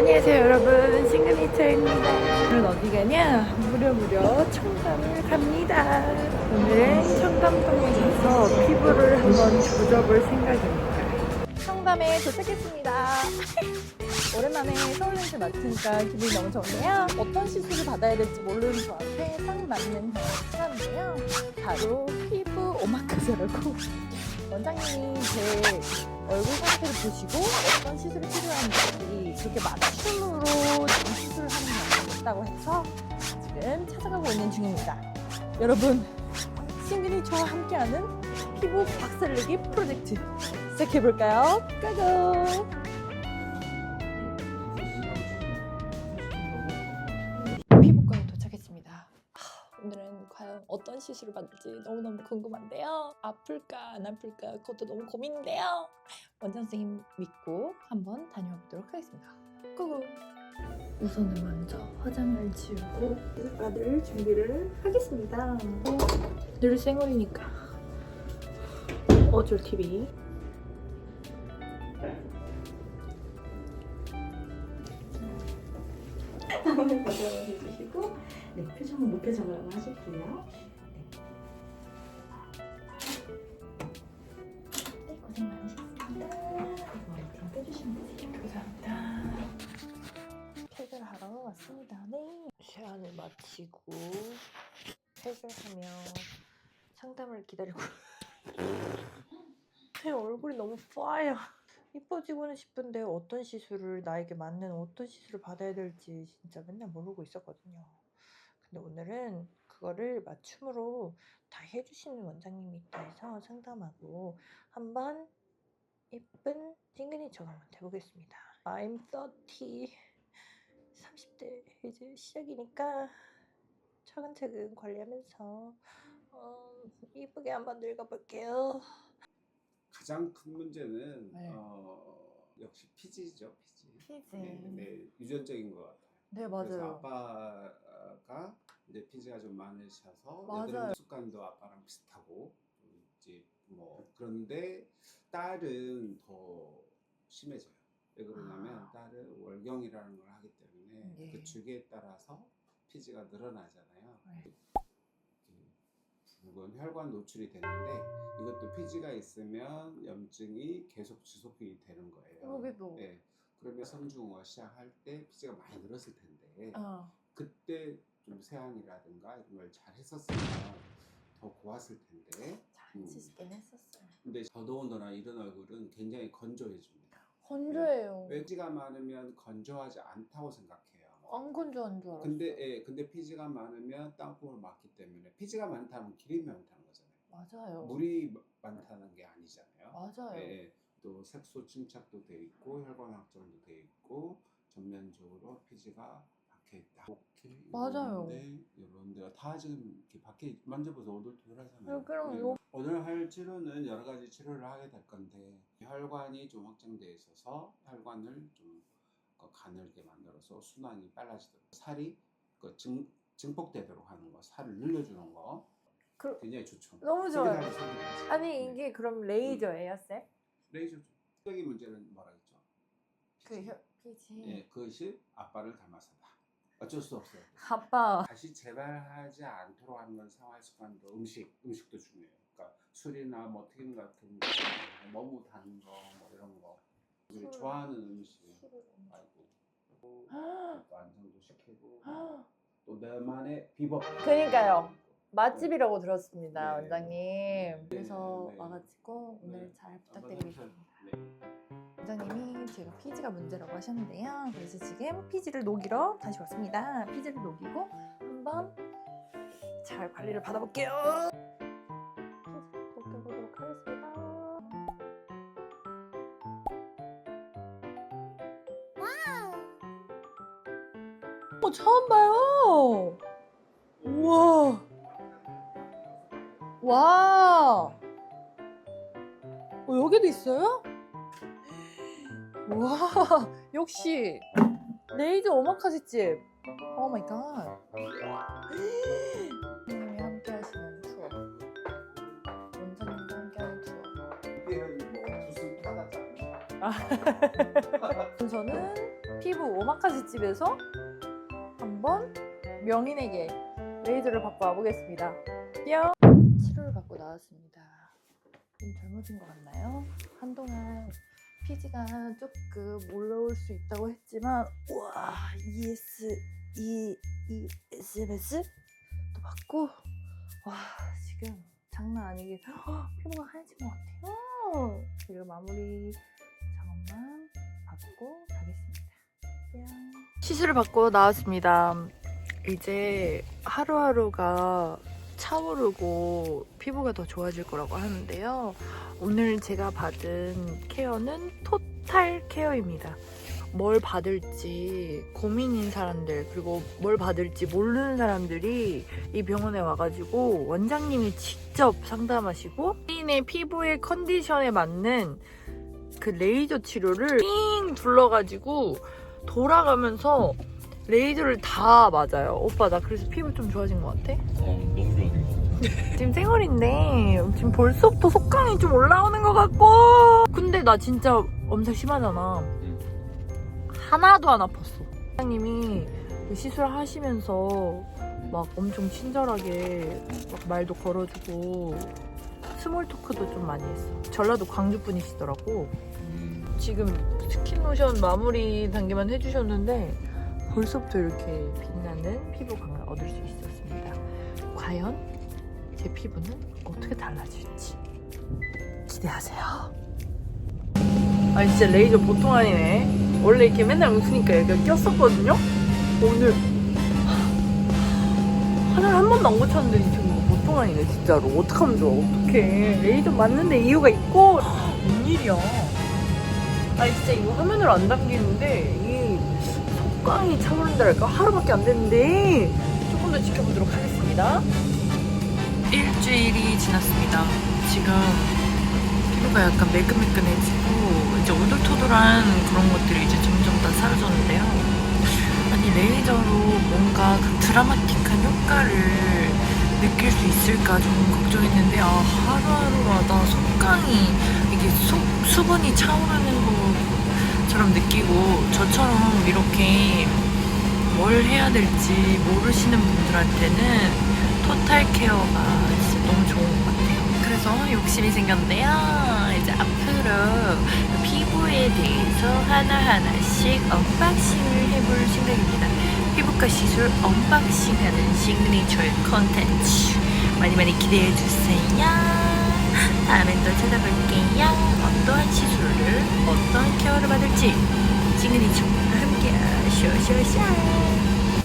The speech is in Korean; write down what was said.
안녕하세요 여러분. 싱글리처입니다. 오늘 어디 가냐? 무려 무려 청담을 갑니다. 오늘은 청담동에 가서 피부를 한번 조져볼 생각입니다. 청담에 도착했습니다. 오랜만에 서울랜드 맡으니까 기분이 너무 좋은데요. 어떤 시술을 받아야 될지 모르는 저한테 딱 맞는 찾았는데요. 바로 피부 오마카세라고. 원장님이 제 얼굴 상태를 보시고 어떤 시술이 필요한지 그렇게 맞춤으로 지금 시술을 하는 경우가 있다고 해서 지금 찾아가고 있는 중입니다. 여러분, 싱그니처와 함께하는 피부 박살내기 프로젝트 시작해볼까요? 고고! 어떤 시술을 받을지 너무너무 궁금한데요. 아플까 안 아플까 그것도 너무 고민인데요. 원장 선생님 믿고 한번 다녀보도록 하겠습니다. 고고! 우선은 먼저 화장을 지우고 받을 준비를 하겠습니다. 늘 생얼이니까 어쩔 TV. 한번 가져가 주시고 네, 표정은 무표정으로 한번 하실게요. 네, 고생 많으셨습니다. 머리 좀 빼주시면 되세요. 감사합니다. 팩을 하러 왔습니다. 네. 마치고 팩을 하며 상담을 기다리고 제 얼굴이 너무 빠요. 이뻐지고는 싶은데 어떤 시술을 나에게 맞는 어떤 시술을 받아야 될지 진짜 맨날 모르고 있었거든요. 근데 오늘은 그거를 맞춤으로 다 해주시는 원장님이 있다 해서 상담하고 한번 예쁜 싱그니처가 한번 해보겠습니다. I'm 30. 30대 이제 시작이니까 차근차근 관리하면서 어, 이쁘게 한번 늙어볼게요. 가장 큰 문제는 네. 어, 역시 피지죠, 피지. 피지. 네, 네, 유전적인 것 같아요. 네 그래서 아빠가 이제 피지가 좀 많으셔서 맞아요. 습관도 아빠랑 비슷하고 좀 이제 뭐 그런데 딸은 더 심해져요. 왜 그러냐면 아. 딸은 월경이라는 걸 하기 때문에 예. 그 주기에 따라서 피지가 늘어나잖아요. 네. 붉은 혈관 노출이 되는데 이것도 피지가 있으면 염증이 계속 지속이 되는 거예요. 여기도. 네. 그러면 성중후가 시작할 때 피지가 많이 늘었을 텐데 어. 그때 좀 세안이라든가 이런 걸 잘 했었으면 더 고왔을 텐데 잘 치시긴 했었어요. 근데 더더군다나 이런 얼굴은 굉장히 건조해집니다. 건조해요. 피지가 많으면 건조하지 않다고 생각해요. 안 건조한 줄 알았어. 근데 예, 근데 피지가 많으면 땅콩을 막기 때문에 피지가 많다는 기름이 많다는 거잖아요. 맞아요. 물이 많다는 게 아니잖아요. 맞아요. 예, 또 색소 침착도 돼 있고 혈관 확장도 돼 있고 전면적으로 피지가 박혀 있다. 이렇게 맞아요. 이런데 이런 데가 다 지금 이렇게 밖에 만져봐서 오돌토돌하잖아요. 예. 요- 오늘 할 치료는 여러 가지 치료를 하게 될 건데 혈관이 좀 확장돼 있어서 혈관을 좀 그 가늘게 만들어서 순환이 빨라지도록 살이 그 증, 증폭되도록 하는 거, 살을 늘려주는 거 그- 굉장히 좋죠. 너무 좋아요. 아니 네. 이게 그럼 레이저예요, 쌤? 레이저죠. 적인 문제는 뭐라 했죠? 그 혈, 피지. 예, 그것이 아빠를 닮아서다. 어쩔 수 없어요. 아빠. 다시 재발하지 않도록 하는 건 생활 습관도 음식, 음식도 중요해요. 그러니까 술이나 뭐 튀김 같은 거, 너무 단 거, 뭐 이런 거. 우리 술. 좋아하는 음식 말고 또 헉! 안정도 시키고 또 나만의 비법. 그러니까요. 맛집이라고 들었습니다, 네. 원장님. 그래서 네. 와가지고 오늘 네. 잘 부탁드리겠습니다. 네. 원장님이 제가 피지가 문제라고 하셨는데요. 그래서 지금 피지를 녹이러 다시 왔습니다. 피지를 녹이고 한번 잘 관리를 받아볼게요. 어, 처음 봐요. 우와. 와. 어, 여기도 있어요? 와, 역시 레이저 오마카세 집. 오 마이 갓. 선생님이 함께 하시는 투어. 원장님과 함께 하는 투어. 저는 피부 오마카세 집에서 한번 명인에게 레이저를 받고 와보겠습니다. 뿅! 치료를 받고 나왔습니다. 좀 젊어진 것 같나요? 한동안 피지가 조금 올라올 수 있다고 했지만 우와 ES E ESMS 또 받고 와 지금 장난 아니게 헉, 피부가 하얘진 것 같아요. 그리고 마무리 작업만 받고. 시술을 받고 나왔습니다. 이제 하루하루가 차오르고 피부가 더 좋아질 거라고 하는데요. 오늘 제가 받은 케어는 토탈 케어입니다. 뭘 받을지 고민인 사람들 그리고 뭘 받을지 모르는 사람들이 이 병원에 와가지고 원장님이 직접 상담하시고 본인의 피부의 컨디션에 맞는 그 레이저 치료를 삥 둘러가지고 돌아가면서 레이저를 다 맞아요. 오빠 나 그래서 피부 좀 좋아진 것 같아? 어, 너무 좋아진 것 같아. 지금 생얼인데 지금 벌써부터 속광이 좀 올라오는 것 같고. 근데 나 진짜 엄청 심하잖아. 하나도 안 아팠어. 원장님이 그 시술하시면서 막 엄청 친절하게 막 말도 걸어주고 스몰 토크도 좀 많이 했어. 전라도 광주 분이시더라고. 음, 지금 스킨 로션 마무리 단계만 해주셨는데 벌써부터 이렇게 빛나는 피부광을 얻을 수 있었습니다. 과연 제 피부는 어떻게 달라질지 기대하세요. 아니 진짜 레이저 보통 아니네. 원래 이렇게 맨날 웃으니까 여기가 꼈었거든요. 오늘 하나를 한 번도 안 고쳤는데 지금 보통 아니네 진짜로. 어떡하면 좋아 어떡해. 레이저 맞는데 이유가 있고 웬일이야. 아니 진짜 이거 화면으로 안 담기는데 이 속광이 차오른다랄까 하루밖에 안 됐는데 조금 더 지켜보도록 하겠습니다. 일주일이 지났습니다. 지금 피부가 약간 매끈매끈해지고 이제 오돌토돌한 그런 것들이 이제 점점 다 사라졌는데요. 아니 레이저로 뭔가 그 드라마틱한 효과를 느낄 수 있을까 좀 걱정했는데 아 하루하루마다 속광이 이게 속 수분이 차오르는 것처럼 느끼고 저처럼 이렇게 뭘 해야 될지 모르시는 분들한테는 토탈 케어가 진짜 너무 좋은 것 같아요. 그래서 욕심이 생겼는데요. 이제 앞으로 피부에 대해서 하나하나씩 언박싱을 해볼 생각입니다. 피부과 시술 언박싱하는 시그니처의 컨텐츠 많이 많이 기대해 주세요. 다음엔 또 찾아볼게요. 어떠한 시술을 어떤 케어를 받을지. 시그니처와 함께 쇼쇼쇼